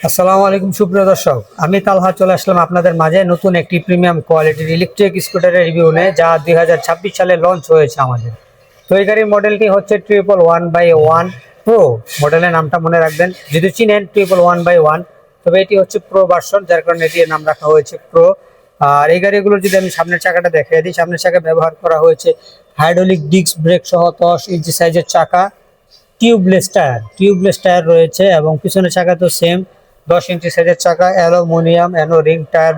আসসালামু আলাইকুম, সুপ্রিয় দর্শক। আমি তালহা চলে আসলাম আপনাদের মাঝে নতুন একটি প্রিমিয়াম কোয়ালিটির ইলেকট্রিক স্কুটারের রিভিউ নিয়ে, যা দু হাজার ছাব্বিশ সালে লঞ্চ হয়েছে আমাদের। তো এই গাড়ির মডেলটি হচ্ছে triple one by one pro মডেলের নামটা মনে রাখবেন, যদি চিনেন ট্রিপল ওয়ান বাই ওয়ান তবে এটি হচ্ছে প্রো ভার্সন যার কারণে এটির নাম রাখা হয়েছে প্রো আর এই গাড়িগুলোর যদি আমি সামনের চাকাটা দেখিয়ে দিই, সামনের চাকা ব্যবহার করা হয়েছে হাইড্রোলিক ডিস্ক ব্রেক সহ দশ ইঞ্চি সাইজের চাকা টিউবলেস টায়ার টিউবলেস টায়ার রয়েছে এবং পিছনের চাকা তো সেম দশ ইঞ্চি সাইজের চাকা, অ্যালুমিনিয়াম, অ্যানো রিং, টায়ার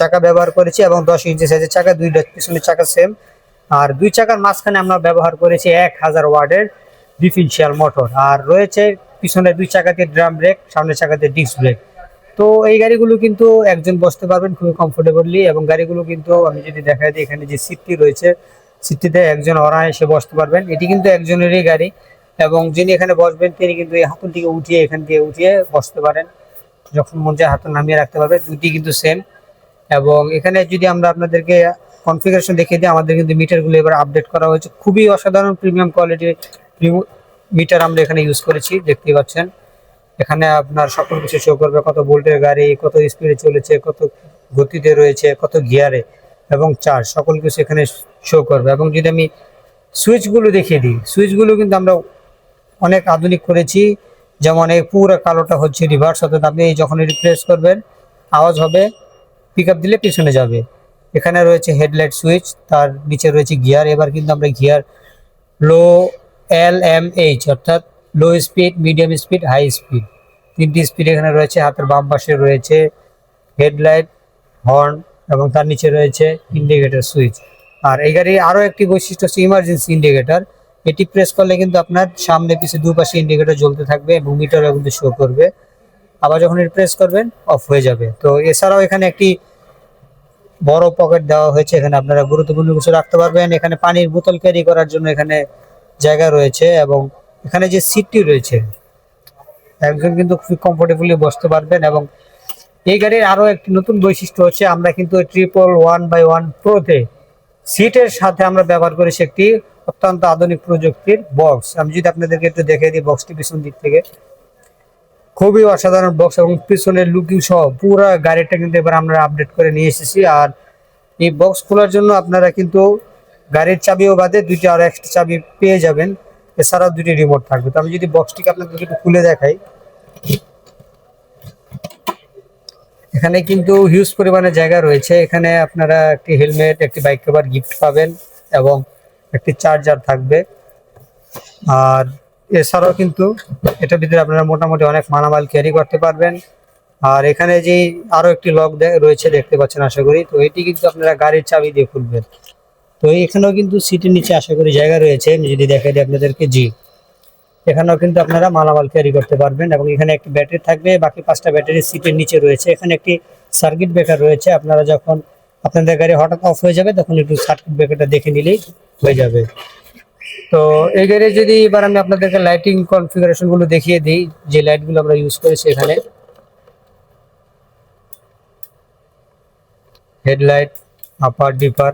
চাকা ব্যবহার করেছি এবং দশ ইঞ্চি সাইজের চাকা দুইটা পিছনের চাকা সেম। আর দুই চাকার মাঝখানে আমরা ব্যবহার করেছি এক হাজার ওয়ার্ডের ডিফিনশিয়াল মোটর। আর রয়েছে পিছনে দুই চাকাতে ড্রাম ব্রেক, সামনের চাকাতে ডিস্ক ব্রেক। তো এই গাড়িগুলো কিন্তু একজন বসতে পারবেন খুবই কমফোর্টেবলি এবং গাড়িগুলো কিন্তু আমি যদি দেখাই দিই, এখানে যে সিটটি রয়েছে, সিটটিতে একজন অনায়াসে বসতে পারবেন। এটি কিন্তু একজনেরই গাড়ি এবং যিনি এখানে বসবেন, তিনি কিন্তু এই হাতুলটিকে উঠিয়ে এখান দিয়ে উঠিয়ে বসতে পারেন। যখন মন চায় হাতুল নামিয়ে রাখতে পারবে, দুটি কিন্তু সেম এবং এখানে যদি আমরা আপনাদেরকে কনফিগারেশন দেখিয়ে দিই, আমাদের কিন্তু মিটারগুলো এবার আপডেট করা হয়েছে। খুবই অসাধারণ প্রিমিয়াম কোয়ালিটির মিটার আমরা এখানে ইউজ করেছি, দেখতেই পাচ্ছেন। এখানে আপনার সকল কিছু শো করবে, কত ভোল্টের গাড়ি, কত স্পিডে চলেছে, কত গতিতে রয়েছে, কত গিয়ারে এবং চার্জ সকল কিছু এখানে শো করবে। এবং যদি আমি সুইচগুলো দেখিয়ে দিই সুইচগুলো কিন্তু আমরা অনেক আধুনিক করেছি। যেমন এই পুরো কালোটা হচ্ছে রিভার্স অর্থাৎ আপনি যখন রিপ্লেস করবেন, আওয়াজ হবে পিক দিলে পিছনে যাবে। এখানে রয়েছে হেডলাইট সুইচ তার নিচে রয়েছে গিয়ার এবার কিন্তু আমরা gear low L M H অর্থাৎ low speed medium speed high speed তিনটি স্পিড এখানে রয়েছে, হাতের বাম পাশে রয়েছে হেডলাইট হর্ন এবং তার নিচে রয়েছে ইন্ডিকেটর সুইচ আর এই গাড়ির আরও একটি বৈশিষ্ট্য হচ্ছে ইমার্জেন্সি ইন্ডিকেটর এটি প্রেস করলে কিন্তু আপনার সামনে পিছে দুপাশে ইন্ডিকেটর জ্বলতে থাকবে এবং মিটারও কিন্তু শো করবে। আবার যখন এটি প্রেস করবেন অফ হয়ে যাবে। তো এছাড়াও এখানে একটি বড় পকেট দেওয়া হয়েছে, এখানে আপনারা গুরুত্বপূর্ণ কিছু রাখতে পারবেন। এখানে পানির বোতল ক্যারি করার জন্য এখানে জায়গা রয়েছে এবং এখানে যে সিটটি রয়েছে, একজন কিন্তু খুব কমফোর্টেবলি বসতে পারবেন এবং এই গাড়ির আরও একটি নতুন বৈশিষ্ট্য হচ্ছে, আমরা কিন্তু ট্রিপল ওয়ান বাই ওয়ান প্রোতে সিটের সাথে আমরা ব্যবহার করেছি একটি অত্যন্ত আধুনিক প্রযুক্তির বক্স আমি যদি আপনাদেরকে একটু দেখিয়ে দিই বক্সটি পিছন দিক থেকে। খুবই অসাধারণ বক্স এবং পিছনের লুকিং সহ পুরো গাড়িটা কিন্তু এবার আমরা আপডেট করে নিয়ে এসেছি। আর এই বক্স খোলার জন্য আপনারা কিন্তু গাড়ির চাবিও বাদে দুইটি আর এক্সট্রা চাবি পেয়ে যাবেন। এছাড়াও দুটি রিমোট থাকবে। তো আমি যদি বক্সটিকে আপনাদেরকে একটু খুলে দেখাই। এখানে কিন্তু হিউজ পরিমাণে জায়গা রয়েছে। এখানে আপনারা একটি হেলমেট একটি বাইক কভার গিফট পাবেন এবং একটি চার্জার থাকবে। আর এছাড়াও কিন্তু এটার ভিতরে আপনারা মোটামুটি অনেক মালামাল ক্যারি করতে পারবেন। আর এখানে যে আরও একটি লক রয়েছে দেখতে পাচ্ছেন আশা করি। তো এটি কিন্তু আপনারা গাড়ির চাবি দিয়ে খুলবেন। তো এখানেও কিন্তু সিটের নিচে আশা করি জায়গা রয়েছে। আমি যদি দেখাই দিই আপনাদেরকে, জি। এখানেও কিন্তু আপনারা মালামাল ক্যারি করতে পারবেন এবং এখানে একটি ব্যাটারি থাকবে। বাকি পাঁচটা ব্যাটারি সিটের নিচে রয়েছে। এখানে একটি সার্কিট ব্রেকার রয়েছে। আপনারা যখন আপনাদের গাড়ি হঠাৎ অফ হয়ে যাবে, তখন একটু সার্কিট ব্রেকারটা দেখে নিলেই হয়ে যাবে। তো এই গাড়ি যদি এবার আমি আপনাদেরকে লাইটিং কনফিগারেশনগুলো দেখিয়ে দিই, যে লাইটগুলো আমরা ইউজ করেছি এখানে। হেডলাইট আপার ডিপার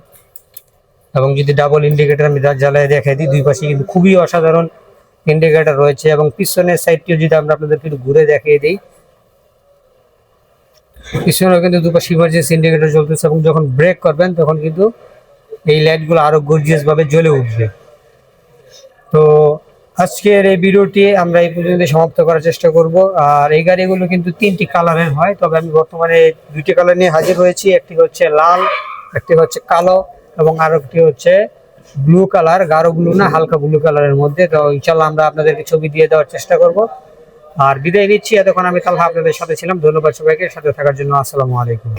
এবং যদি ডাবল ইন্ডিকেটর আমি জ্বালায় দেখাই দিই, দুই পাশে কিন্তু খুবই অসাধারণ ইন্ডিকেটর রয়েছে। এবং পিছনের সাইডটিও যদি আমরা আপনাদেরকে একটু ঘুরে দেখিয়ে দিই পিছনেও কিন্তু দুপাশে ইমার্জেন্সি ইন্ডিকেটর জ্বলতেছে এবং যখন ব্রেক করবেন, তখন কিন্তু এই লাইটগুলো আরও গর্জিয়াস ভাবে জ্বলে উঠবে। তো আজকের এই ভিডিওটি আমরা এই পর্যন্ত সমাপ্ত করার চেষ্টা করব। আর এই গাড়িগুলো কিন্তু তিনটি কালারের হয়, তবে আমি বর্তমানে দুইটি কালার নিয়ে হাজির হয়েছি। একটি হচ্ছে লাল, একটি হচ্ছে কালো এবং আর একটি হচ্ছে ব্লু কালার গাঢ় ব্লু না, হালকা ব্লু কালারের মধ্যে। তো ইনশাল্লাহ আমরা আপনাদেরকে ছবি দিয়ে দেওয়ার চেষ্টা করব। আর বিদায় নিচ্ছি। এতক্ষণ আমি তাহলে আপনাদের সাথে ছিলাম। ধন্যবাদ সবাইকে। সাথে থাকার জন্য আসসালামু আলাইকুম।